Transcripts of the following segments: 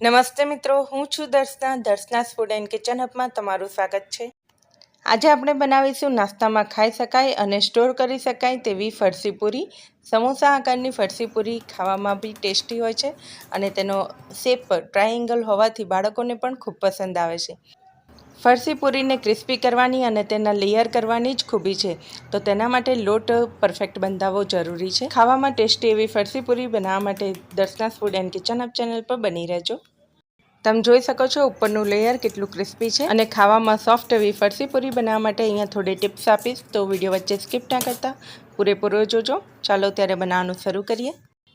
નમસ્તે મિત્રો, હું છું Darshana Darshana food and kitchen હબમાં તમારું સ્વાગત છે. આજે આપણે બનાવીશું નાસ્તામાં ખાઈ શકાય અને સ્ટોર કરી શકાય તેવી ફરસી પૂરી. સમોસા આકારની ફરસી પૂરી ખાવામાં બી ટેસ્ટી હોય છે અને તેનો શેપ ટ્રાયેંગલ હોવાથી બાળકોને પણ ખૂબ પસંદ આવે છે. ફરસી પૂરીને ક્રિસ્પી કરવાની અને તેના લેયર કરવાની જ ખૂબી છે. તો તેના માટે લોટ પરફેક્ટ બંધાવવો જરૂરી છે. ખાવામાં ટેસ્ટી એવી ફરસી પૂરી બનાવવા માટે Darshana's food and kitchen hub channel પર બની રહેજો. તમે જોઈ શકો છો ઉપરનું લેયર કેટલું ક્રિસ્પી છે અને ખાવામાં સોફ્ટ એવી ફરસી પૂરી બનાવવા માટે અહીંયા થોડી ટિપ્સ આપીશ. તો વીડિયો વચ્ચે સ્કીપ ના કરતા. પૂરેપૂરો જોજો. ચાલો ત્યારે બનાવવાનું શરૂ કરીએ.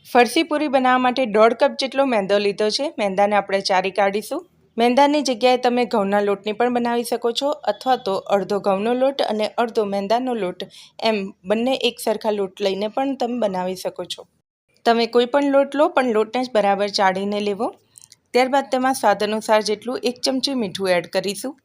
ફરસી પૂરી બનાવવા માટે દોઢ કપ જેટલો મેંદો લીધો છે. મેંદાને આપણે ચારી કાઢીશું. મેંદાની જગ્યાએ તમે ઘઉંના લોટની પણ બનાવી શકો છો અથવા તો અડધો ઘઉંનો લોટ અને અડધો મેંદાનો લોટ. એમ બંને એક સરખા લોટ લઈને પણ તમે બનાવી શકો છો. તમે કોઈ પણ લોટ લો, પણ લોટને જ બરાબર ચાળીને લેવો. ત્યારબાદ તેમાં સ્વાદ અનુસાર જેટલું એક ચમચી મીઠું એડ કરીશું.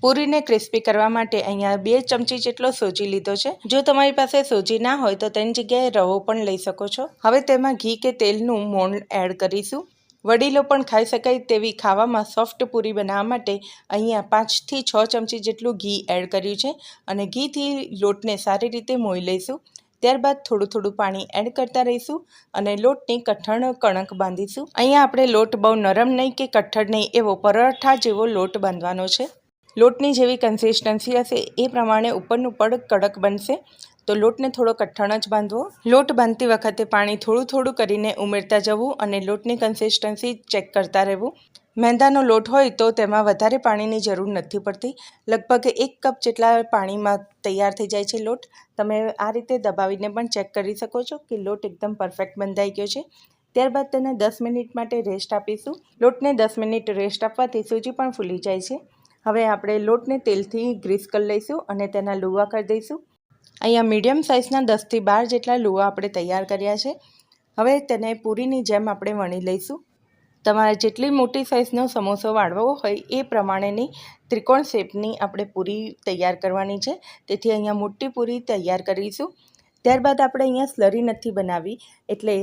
પૂરીને ક્રિસ્પી કરવા માટે અહીંયા બે ચમચી જેટલો સોજી લીધો છે. જો તમારી પાસે સોજી ના હોય તો તેની જગ્યાએ રવો પણ લઈ શકો છો. હવે તેમાં ઘી કે તેલનું મોણ એડ કરીશું. વડીલો પણ ખાઈ શકાય તેવી ખાવામાં સોફ્ટ પૂરી બનાવવા માટે અહીંયા પાંચથી છ ચમચી જેટલું ઘી એડ કર્યું છે અને ઘીથી લોટને સારી રીતે મોઈ લઈશું. ત્યારબાદ થોડું થોડું પાણી એડ કરતા રહીશું અને લોટની કઠણ કણક બાંધીશું. અહીંયા આપણે લોટ બહુ નરમ નહીં કે કઠણ નહીં, એવો પરોઠા જેવો લોટ બાંધવાનો છે. લોટની જેવી કન્સિસ્ટન્સી હશે એ પ્રમાણે ઉપરનું પડ કડક બનશે. તો લોટને થોડો કઠણ જ બાંધવો. લોટ બાંધતી વખતે પાણી થોડું થોડું કરીને ઉમેરતા જવું અને લોટની કન્સિસ્ટન્સી ચેક કરતા રહેવું. મેંદાનો લોટ હોય તો તેમાં વધારે પાણીની જરૂર નથી પડતી. લગભગ એક કપ જેટલા પાણીમાં તૈયાર થઈ જાય છે લોટ. તમે આ રીતે દબાવીને પણ ચેક કરી શકો છો કે લોટ એકદમ પરફેક્ટ બંધાઈ ગયો છે. ત્યારબાદ તેને દસ મિનિટ માટે રેસ્ટ આપીશું. લોટને દસ મિનિટ રેસ્ટ આપવાથી સૂજી પણ ફૂલી જાય છે. હવે આપણે લોટને તેલથી ગ્રીસ કરી લઈશું અને તેના લુવા કરી દઈશું. અહીંયા મીડિયમ સાઇઝના દસથી બાર જેટલા લુવા આપણે તૈયાર કર્યા છે. હવે તેને પૂરીની જેમ આપણે વણી લઈશું. તમારે જેટલી મોટી સાઇઝનો સમોસો વાળવો હોય એ પ્રમાણેની ત્રિકોણ શેપની આપણે પૂરી તૈયાર કરવાની છે. તેથી અહીંયા મોટી પૂરી તૈયાર કરીશું. ત્યારબાદ આપણે અહીંયા સ્લરી નથી બનાવી, એટલે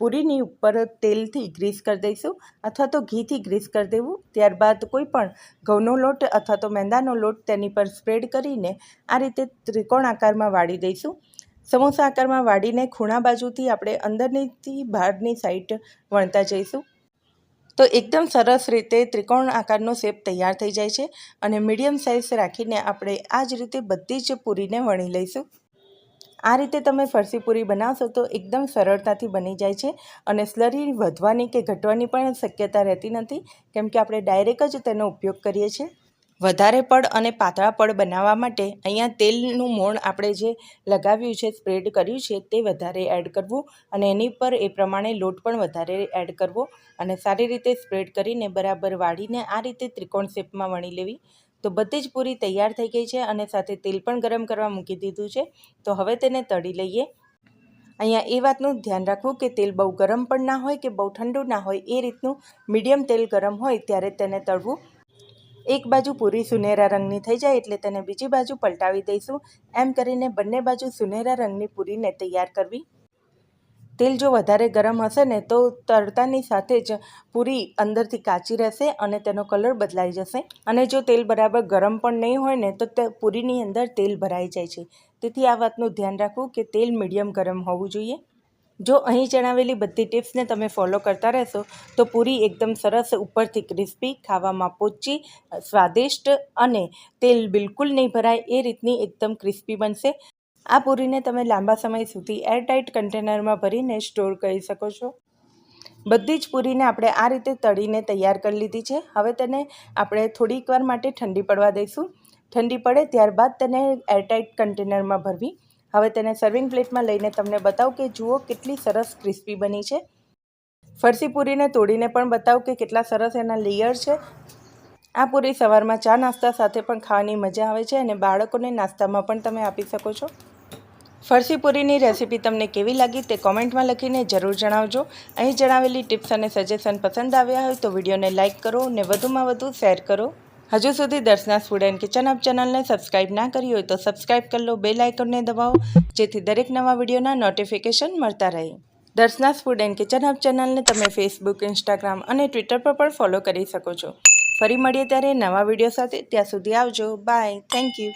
પૂરીની ઉપર તેલથી ગ્રીસ કરી દઈશું અથવા તો ઘીથી ગ્રીસ કરી દેવું. ત્યારબાદ કોઈ પણ ઘઉંનો લોટ અથવા તો મેંદાનો લોટ તેની પર સ્પ્રેડ કરીને આ રીતે ત્રિકોણ આકારમાં વાળી દઈશું. સમોસા આકારમાં વાળીને ખૂણા બાજુથી આપણે અંદરનીથી બહારની સાઈડ વણતા જઈશું. તો એકદમ સરસ રીતે ત્રિકોણ આકારનો શેપ તૈયાર થઈ જાય છે અને મીડિયમ સાઇઝ રાખીને આપણે આ જ રીતે બધી જ પૂરીને વણી લઈશું. આ રીતે તમે ફરસી પૂરી બનાવશો તો એકદમ સરળતાથી બની જાય છે અને સ્લરી વધવાની કે ઘટવાની પણ શક્યતા રહેતી નથી. કેમ કે આપણે ડાયરેક્ટ જ તેનો ઉપયોગ કરીએ છીએ. વધારે પડ અને પાતળા પડ બનાવવા માટે અહીંયા તેલનું મોણ આપણે જે લગાવ્યું છે, સ્પ્રેડ કર્યું છે, તે વધારે એડ કરવું અને એની પર એ પ્રમાણે લોટ પણ વધારે એડ કરવો અને સારી રીતે સ્પ્રેડ કરીને બરાબર વાળીને આ રીતે ત્રિકોણ શેપમાં વણી લેવી. તો બધી જ પૂરી તૈયાર થઈ ગઈ છે અને સાથે તેલ પણ ગરમ કરવા મૂકી દીધું છે. તો હવે તેને તળી લઈએ. અહીંયા એ વાતનું ધ્યાન રાખવું કે તેલ બહુ ગરમ પણ ના હોય કે બહુ ઠંડુ ના હોય, એ રીતનું મીડિયમ તેલ ગરમ હોય ત્યારે તેને તળવું. એક બાજુ પૂરી સુનેરા રંગની થઈ જાય એટલે તેને બીજી બાજુ પલટાવી દઈશું. એમ કરીને બંને બાજુ સુનેરા રંગની પૂરીને તૈયાર કરવી. તેલ જો વધારે ગરમ હશે ને, તો તળતાની સાથે જ પૂરી અંદરથી કાચી રહેશે અને તેનો કલર બદલાઈ જશે. અને જો તેલ બરાબર ગરમ પણ નહીં હોય ને, તો તે પૂરીની અંદર તેલ ભરાઈ જાય છે. તેથી આ વાતનું ધ્યાન રાખવું કે તેલ મીડિયમ ગરમ હોવું જોઈએ. જો અહીં જણાવેલી બધી ટિપ્સને તમે ફોલો કરતા રહેશો, તો પૂરી એકદમ સરસ, ઉપરથી ક્રિસ્પી, ખાવામાં પોચી, સ્વાદિષ્ટ અને તેલ બિલકુલ નહીં ભરાય એ રીતની એકદમ ક્રિસ્પી બનશે. આ પૂરીને તમે લાંબા સમય સુધી એરટાઇટ કન્ટેનરમાં ભરીને સ્ટોર કરી શકો છો. બધી જ પૂરીને આપણે આ રીતે તળીને તૈયાર કરી લીધી છે. હવે તેને આપણે થોડીક વાર માટે ઠંડી પડવા દઈશું. ઠંડી પડે ત્યારબાદ તેને એરટાઇટ કન્ટેનરમાં ભરવી. હવે તેને સર્વિંગ પ્લેટમાં લઈને તમને બતાવું કે જુઓ કેટલી સરસ ક્રિસ્પી બની છે. ફરસી પૂરીને તોડીને પણ બતાવું કે કેટલા સરસ એના લેયર છે. આ પૂરી સવારમાં ચા નાસ્તા સાથે પણ ખાવાની મજા આવે છે અને બાળકોને નાસ્તામાં પણ તમે આપી શકો છો. ફરસી પૂરીની રેસીપી તમને કેવી લાગી તે કોમેન્ટમાં લખીને જરૂર જણાવજો. અહીં જણાવેલી ટિપ્સ અને સજેશન પસંદ આવ્યા હોય તો વિડીયોને લાઇક કરો અને વધુમાં વધુ શેર કરો. હજુ સુધી Darshana's food and kitchen hub ચેનલને સબસ્ક્રાઇબ ના કરી હોય તો સબસ્ક્રાઇબ કરી લો બે લાઇકનને દબાવો, જેથી દરેક નવા વિડીયોના નોટિફિકેશન મળતા રહે. Darshana's food and kitchen hub ચેનલને તમે ફેસબુક ઇન્સ્ટાગ્રામ અને ટ્વિટર પર પણ ફોલો કરી શકો છો. ફરી મળીએ ત્યારે નવા વીડિયો સાથે. ત્યાં સુધી આવજો. Bye thank you